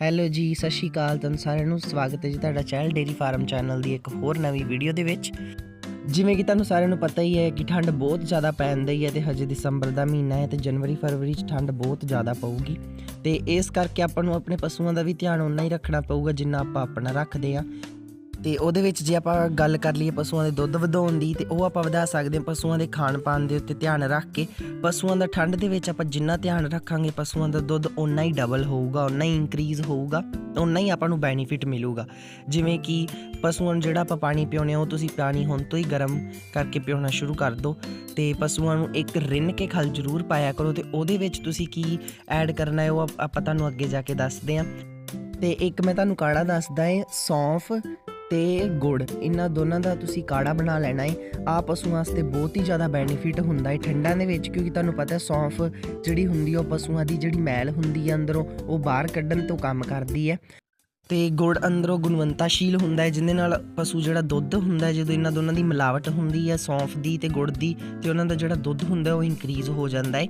Hello ਜੀ, ਸਤਿ ਸ਼੍ਰੀ ਅਕਾਲ ਤੁਹਾਨੂੰ ਸਾਰਿਆਂ ਨੂੰ। ਸਵਾਗਤ ਹੈ ਜੀ ਤੁਹਾਡਾ ਚੈਨਲ ਡੇਰੀ ਫਾਰਮ ਚੈਨਲ ਦੀ ਇੱਕ ਹੋਰ ਨਵੀਂ ਵੀਡੀਓ ਦੇ ਵਿੱਚ। ਜਿਵੇਂ ਕਿ ਤੁਹਾਨੂੰ ਸਾਰਿਆਂ ਨੂੰ ਪਤਾ ਹੀ ਹੈ ਕਿ ਠੰਡ ਬਹੁਤ ਜ਼ਿਆਦਾ ਪੈਂਦੀ ਹੈ ਤੇ ਹਜੇ ਦਸੰਬਰ ਦਾ ਮਹੀਨਾ ਹੈ ਤੇ ਜਨਵਰੀ, ਫਰਵਰੀ 'ਚ ਠੰਡ ਬਹੁਤ ਜ਼ਿਆਦਾ ਪਊਗੀ। ਤੇ ਇਸ ਕਰਕੇ ਆਪਾਂ ਨੂੰ ਆਪਣੇ ਪਸ਼ੂਆਂ ਦਾ ਵੀ ਧਿਆਨ ਉਨਾ ਹੀ ਰੱਖਣਾ ਪਊਗਾ ਜਿੰਨਾ ਆਪਾਂ ਆਪਣਾ ਰੱਖਦੇ ਆ ਤੇ ਉਹਦੇ ਵਿੱਚ ਜੇ ਆਪਾਂ ਗੱਲ ਕਰ ਲਈਏ ਪਸ਼ੂਆਂ ਦੇ ਦੁੱਧ ਵਧਾਉਣ ਦੀ, ਤੇ ਉਹ ਆਪਾਂ ਵਧਾ ਸਕਦੇ ਹਾਂ ਪਸ਼ੂਆਂ ਦੇ ਖਾਣ ਪਾਣ ਦੇ ਉੱਤੇ ਧਿਆਨ ਰੱਖ ਕੇ। ਪਸ਼ੂਆਂ ਦਾ ਠੰਡ ਦੇ ਵਿੱਚ ਆਪਾਂ ਜਿੰਨਾ ਧਿਆਨ ਰੱਖਾਂਗੇ ਪਸ਼ੂਆਂ ਦਾ ਦੁੱਧ, ਓਨਾ ਹੀ ਡਬਲ ਹੋਊਗਾ, ਓਨਾ ਹੀ ਇਨਕਰੀਜ਼ ਹੋਊਗਾ ਉਨਾ ਹੀ ਆਪਾਂ ਨੂੰ ਬੈਨੀਫਿਟ ਮਿਲੂਗਾ। ਜਿਵੇਂ ਕਿ ਪਸ਼ੂਆਂ ਨੂੰ ਜਿਹੜਾ ਆਪਾਂ ਪਾਣੀ ਪਿਉਣੇ ਉਹ ਤੁਸੀਂ ਪਾਣੀ ਹੁਣ ਤੋਂ ਹੀ ਗਰਮ ਕਰਕੇ ਪਿਉਣਾ ਸ਼ੁਰੂ ਕਰ ਦਿਓ ਤੇ ਪਸ਼ੂਆਂ ਨੂੰ ਇੱਕ ਰਿੰਨ ਕੇ ਖਲ ਜ਼ਰੂਰ ਪਾਇਆ ਕਰੋ, ਤੇ ਉਹਦੇ ਵਿੱਚ ਤੁਸੀਂ ਕੀ ਐਡ ਕਰਨਾ ਹੈ, ਉਹ ਆਪਾਂ ਤੁਹਾਨੂੰ ਅੱਗੇ ਜਾ ਕੇ ਦੱਸਦੇ ਹਾਂ। ਤੇ ਇੱਕ ਮੈਂ ਤੁਹਾਨੂੰ ਕਾੜਾ ਦੱਸਦਾ ਏ, ਸੌਂਫ ਤੇ ਗੁੜ, ਇਹਨਾਂ ਦੋਨਾਂ ਦਾ ਤੁਸੀਂ ਕਾੜਾ ਬਣਾ ਲੈਣਾ ਹੈ ਆ ਪਸ਼ੂਆਂ ਵਾਸਤੇ ਬਹੁਤ ਹੀ ਜ਼ਿਆਦਾ ਬੈਨੀਫਿਟ ਹੁੰਦਾ ਹੈ ਠੰਡਾਂ ਦੇ ਵਿੱਚ, ਕਿਉਂਕਿ ਤੁਹਾਨੂੰ ਪਤਾ ਹੈ ਸੌਂਫ ਜਿਹੜੀ ਹੁੰਦੀ ਉਹ ਪਸ਼ੂਆਂ ਦੀ ਜਿਹੜੀ ਮੈਲ ਹੁੰਦੀ ਹੈ ਅੰਦਰੋਂ, ਉਹ ਬਾਹਰ ਕੱਢਣ ਤੋਂ ਕੰਮ ਕਰਦੀ ਹੈ ਤੇ ਗੁੜ ਅੰਦਰੋਂ ਗੁਣਵੰਤਾਸ਼ੀਲ ਹੁੰਦਾ ਹੈ, ਜਿਹਦੇ ਨਾਲ ਪਸ਼ੂ ਜਿਹੜਾ ਦੁੱਧ ਹੁੰਦਾ ਹੈ, ਜਦੋਂ ਇਹਨਾਂ ਦੋਨਾਂ ਦੀ ਮਿਲਾਵਟ ਹੁੰਦੀ ਹੈ, ਸੌਂਫ ਦੀ ਤੇ ਗੁੜ ਦੀ, ਤੇ ਉਹਨਾਂ ਦਾ ਜਿਹੜਾ ਦੁੱਧ ਹੁੰਦਾ ਉਹ ਇਨਕਰੀਜ਼ ਹੋ ਜਾਂਦਾ ਹੈ।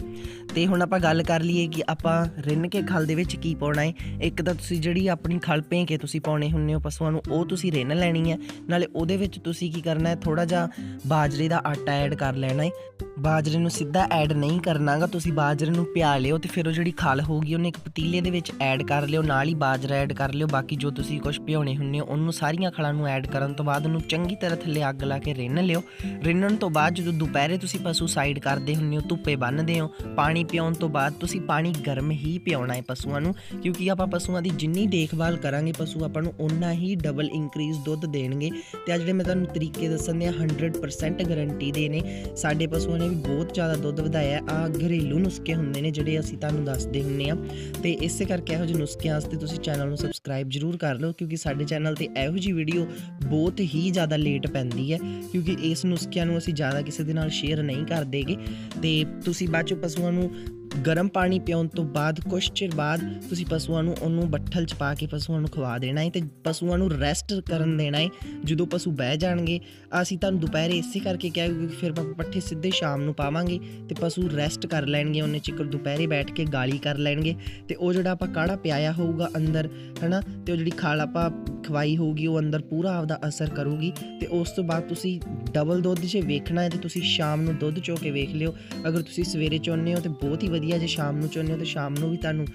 ਤੇ ਹੁਣ ਆਪਾਂ ਗੱਲ ਕਰ ਲਈਏ ਕਿ ਆਪਾਂ ਰਿੰਨ ਕੇ ਖਲ ਦੇ ਵਿੱਚ ਕੀ ਪਾਉਣਾ ਹੈ। ਇੱਕ ਤਾਂ ਤੁਸੀਂ ਜਿਹੜੀ ਆਪਣੀ ਖਲ ਭੇ ਕੇ ਤੁਸੀਂ ਪਾਉਣੇ ਹੁੰਨੇ ਹੋ ਪਸ਼ੂਆਂ ਨੂੰ, ਉਹ ਤੁਸੀਂ ਰਿੰਨ ਲੈਣੀ ਹੈ। ਨਾਲੇ ਉਹਦੇ ਵਿੱਚ ਤੁਸੀਂ ਕੀ ਕਰਨਾ ਹੈ ਥੋੜਾ ਜਿਹਾ ਬਾਜਰੇ ਦਾ ਆਟਾ ਐਡ ਕਰ ਲੈਣਾ ਹੈ। ਬਾਜਰੇ ਨੂੰ ਸਿੱਧਾ ਐਡ ਨਹੀਂ ਕਰਨਾਗਾ, ਤੁਸੀਂ ਬਾਜਰੇ ਨੂੰ ਪਿਆ ਲਿਓ ਤੇ ਫਿਰ ਉਹ ਜਿਹੜੀ ਖਲ ਹੋਊਗੀ, ਉਹਨੇ ਇੱਕ ਪਤੀਲੇ ਦੇ ਵਿੱਚ ਐਡ ਕਰ ਲਿਓ, ਨਾਲ ਹੀ ਬਾਜਰਾ ਐਡ ਕਰ ਲਿਓ, ਬਾਕੀ ਜੋ ਤੁਸੀਂ ਕੁਝ ਭਿਉਣੇ ਹੁੰਨੇ ਹੋ, ਉਹਨੂੰ ਸਾਰੀਆਂ ਖਲਾਂ ਨੂੰ ਐਡ ਕਰਨ ਤੋਂ ਬਾਅਦ ਉਹਨੂੰ ਚੰਗੀ ਤਰ੍ਹਾਂ ਥੱਲੇ ਅੱਗ ਲਾ ਕੇ ਰਿੰਨ ਲਿਓ। ਰਿੰਨਣ ਤੋਂ ਬਾਅਦ ਜਦੋਂ ਦੁਪਹਿਰੇ ਤੁਸੀਂ ਪਸ਼ੂ ਸਾਈਡ ਕਰਦੇ ਹੁੰਨੇ ਹੋ, ਧੁੱਪੇ ਬੰਨ੍ਹਦੇ ਹੋ, ਪਾਣੀ ਪਿਉਣ ਤੋਂ ਬਾਅਦ ਤੁਸੀਂ ਪਾਣੀ ਗਰਮ ਹੀ ਪਿਆਉਣਾ ਹੈ ਪਸ਼ੂਆਂ ਨੂੰ, ਕਿਉਂਕਿ ਆਪਾਂ ਪਸ਼ੂਆਂ ਦੀ ਜਿੰਨੀ ਦੇਖਭਾਲ ਕਰਾਂਗੇ, ਪਸ਼ੂ ਆਪਾਂ ਨੂੰ ਓਨਾ ਹੀ ਡਬਲ ਇਨਕਰੀਜ਼ ਦੁੱਧ ਦੇਣਗੇ। ਤੇ ਆ ਜਿਹੜੇ ਮੈਂ ਤੁਹਾਨੂੰ ਤਰੀਕੇ ਦੱਸਣ ਦੇ 100% ਗਾਰੰਟੀ ਦੇ ਨੇ। ਸਾਡੇ ਪਸ਼ੂਆਂ ਨੇ ਵੀ ਬਹੁਤ ਜ਼ਿਆਦਾ ਦੁੱਧ ਵਧਾਇਆ ਆ ਘਰੇਲੂ ਨੁਸਖੇ ਹੁੰਦੇ ਨੇ, ਜਿਹੜੇ ਅਸੀਂ ਤੁਹਾਨੂੰ ਦੱਸਦੇ ਹੁੰਨੇ ਆ। ਤੇ ਇਸੇ ਕਰਕੇ ਇਹੋ ਜਿਹੇ ਨੁਸਖਿਆਂ ਵਾਸਤੇ ਤੁਸੀਂ ਚੈਨਲ ਨੂੰ ਸਬਸਕ੍ਰਾਈਬ ਜ਼ਰੂਰ ਕਰ ਲਓ, ਕਿਉਂਕਿ ਸਾਡੇ ਚੈਨਲ ਤੇ ਇਹੋ ਜਿਹੀ ਵੀਡੀਓ ਬਹੁਤ ਹੀ ਜ਼ਿਆਦਾ ਲੇਟ ਪੈਂਦੀ ਹੈ, ਕਿਉਂਕਿ ਇਸ ਨੁਸਖਿਆਂ ਨੂੰ ਅਸੀਂ ਜ਼ਿਆਦਾ ਕਿਸੇ ਦੇ ਨਾਲ ਸ਼ੇਅਰ ਨਹੀਂ ਕਰਦੇਗੇ ਤੇ ਤੁਸੀਂ ਬਾਅਦ ਚੋਂ ਪਸ਼ੂਆਂ ਨੂੰ ਗਰਮ ਪਾਣੀ ਪਿਉਣ ਤੋਂ ਬਾਅਦ, ਕੁਛ ਚਿਰ ਬਾਅਦ ਤੁਸੀਂ ਪਸ਼ੂਆਂ ਨੂੰ ਉਹਨੂੰ ਬੱਠਲ 'ਚ ਪਾ ਕੇ ਪਸ਼ੂਆਂ ਨੂੰ ਖਵਾ ਦੇਣਾ ਹੈ ਤੇ ਪਸ਼ੂਆਂ ਨੂੰ ਰੈਸਟ ਕਰਨ ਦੇਣਾ ਹੈ ਜਦੋਂ ਪਸ਼ੂ ਬਹਿ ਜਾਣਗੇ, ਅਸੀਂ ਤੁਹਾਨੂੰ ਦੁਪਹਿਰੇ ਇਸੇ ਕਰਕੇ ਕਿਹਾ ਕਿਉਂਕਿ ਫਿਰ ਆਪਾਂ ਪੱਠੇ ਸਿੱਧੇ ਸ਼ਾਮ ਨੂੰ ਪਾਵਾਂਗੇ ਤੇ ਪਸ਼ੂ ਰੈਸਟ ਕਰ ਲੈਣਗੇ, ਉਹਨੇ ਚਿਕਰ ਦੁਪਹਿਰੇ ਬੈਠ ਕੇ ਗਾਲੀ ਕਰ ਲੈਣਗੇ ਤੇ ਉਹ ਜਿਹੜਾ ਆਪਾਂ ਕਾੜਾ ਪਿਆਇਆ ਹੋਊਗਾ ਅੰਦਰ, ਹਨਾ, ਤੇ ਉਹ ਜਿਹੜੀ ਖਾਲ ਆਪਾਂ ਖਵਾਈ ਹੋਊਗੀ, ਉਹ ਅੰਦਰ ਪੂਰਾ ਆਪਦਾ ਅਸਰ ਕਰੂਗੀ ਤੇ ਉਸ ਤੋਂ ਬਾਅਦ ਤੁਸੀਂ ਡਬਲ ਦੁੱਧ ਜੇ ਵੇਖਣਾ ਹੈ ਤੇ ਤੁਸੀਂ ਸ਼ਾਮ ਨੂੰ ਦੁੱਧ ਚੋ ਕੇ ਵੇਖ ਲਿਓ। ਅਗਰ ਤੁਸੀਂ ਸਵੇਰੇ ਚੋਂਦੇ ਹੋ ਤੇ ਬਹੁਤ ਹੀ ਵਧੀਆ, ਜੇ ਸ਼ਾਮ ਨੂੰ ਚੋਂਦੇ ਹੋ ਤੇ ਸ਼ਾਮ ਨੂੰ ਵੀ ਤੁਹਾਨੂੰ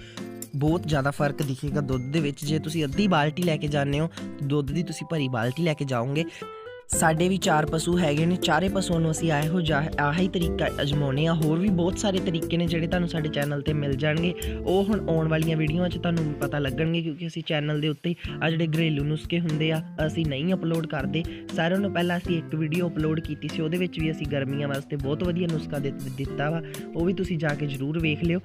ਬਹੁਤ ਜ਼ਿਆਦਾ ਫ਼ਰਕ ਦਿਖੇਗਾ ਦੁੱਧ ਦੇ ਵਿੱਚ। ਜੇ ਤੁਸੀਂ ਅੱਧੀ ਬਾਲਟੀ ਲੈ ਕੇ ਜਾਂਦੇ ਹੋ, ਦੁੱਧ ਦੀ ਤੁਸੀਂ ਭਰੀ ਬਾਲਟੀ ਲੈ ਕੇ ਜਾਓਗੇ ਸਾਡੇ ਵੀ ਚਾਰ ਪਸ਼ੂ ਹੈਗੇ ਨੇ, ਚਾਰੇ ਪਸ਼ੂਆਂ ਨੂੰ ਅਸੀਂ ਇਹੋ ਜਿਹਾ, ਆਹੀ ਤਰੀਕਾ ਅਜਮਾਉਨੇ ਆ ਹੋਰ ਵੀ ਬਹੁਤ ਸਾਰੇ ਤਰੀਕੇ ਨੇ ਜਿਹੜੇ ਤੁਹਾਨੂੰ ਸਾਡੇ ਚੈਨਲ ਤੇ ਮਿਲ ਜਾਣਗੇ। ਉਹ ਹੁਣ ਆਉਣ ਵਾਲੀਆਂ ਵੀਡੀਓਆਂ 'ਚ ਤੁਹਾਨੂੰ ਪਤਾ ਲੱਗਣਗੇ ਕਿਉਂਕਿ ਅਸੀਂ ਚੈਨਲ ਦੇ ਉੱਤੇ ਆ ਜਿਹੜੇ ਘਰੇਲੂ ਨੁਸਖੇ ਹੁੰਦੇ ਆ, ਅਸੀਂ ਨਹੀਂ ਅਪਲੋਡ ਕਰਦੇ। ਸਾਰਿਆਂ ਨੂੰ ਪਹਿਲਾਂ ਅਸੀਂ ਇੱਕ ਵੀਡੀਓ ਅਪਲੋਡ ਕੀਤੀ ਸੀ, ਉਹਦੇ ਵਿੱਚ ਵੀ ਅਸੀਂ ਗਰਮੀਆਂ ਵਾਸਤੇ ਬਹੁਤ ਵਧੀਆ ਨੁਸਖਾ ਦਿੱਤ- ਦਿੱਤਾ ਵਾ। ਉਹ ਵੀ ਤੁਸੀਂ ਜਾ ਕੇ ਜ਼ਰੂਰ ਵੇਖ ਲਿਓ।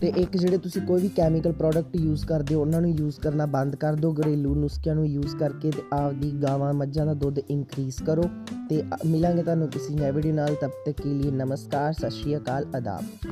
ਤੇ ਇੱਕ ਜਿਹੜੇ ਤੁਸੀਂ ਕੋਈ ਵੀ ਕੈਮੀਕਲ ਪ੍ਰੋਡਕਟ ਯੂਜ਼ ਕਰਦੇ ਹੋ, ਉਹਨਾਂ ਨੂੰ ਯੂਜ਼ ਕਰਨਾ ਬੰਦ ਕਰ ਦਿਓ, ਘਰੇਲੂ ਨੁਸਖਿਆਂ ਨੂੰ ਯੂਜ਼ ਕਰਕੇ ਤੇ ਆਪਦੀ ਗਾਵਾਂ, ਮੱਝਾਂ ਦਾ ਦੁੱਧ ਇਨਕਰੀਜ਼ ਕਰੋ ਤੇ ਮਿਲਾਂਗੇ ਤੁਹਾਨੂੰ ਕਿਸੇ ਨਵੇਂ ਵੀਡੀਓ ਨਾਲ, ਤਬ ਤੱਕ ਕੇ ਲਈ ਨਮਸਕਾਰ, ਸਤਿ ਸ਼੍ਰੀ ਅਕਾਲ ਆਦਾਬ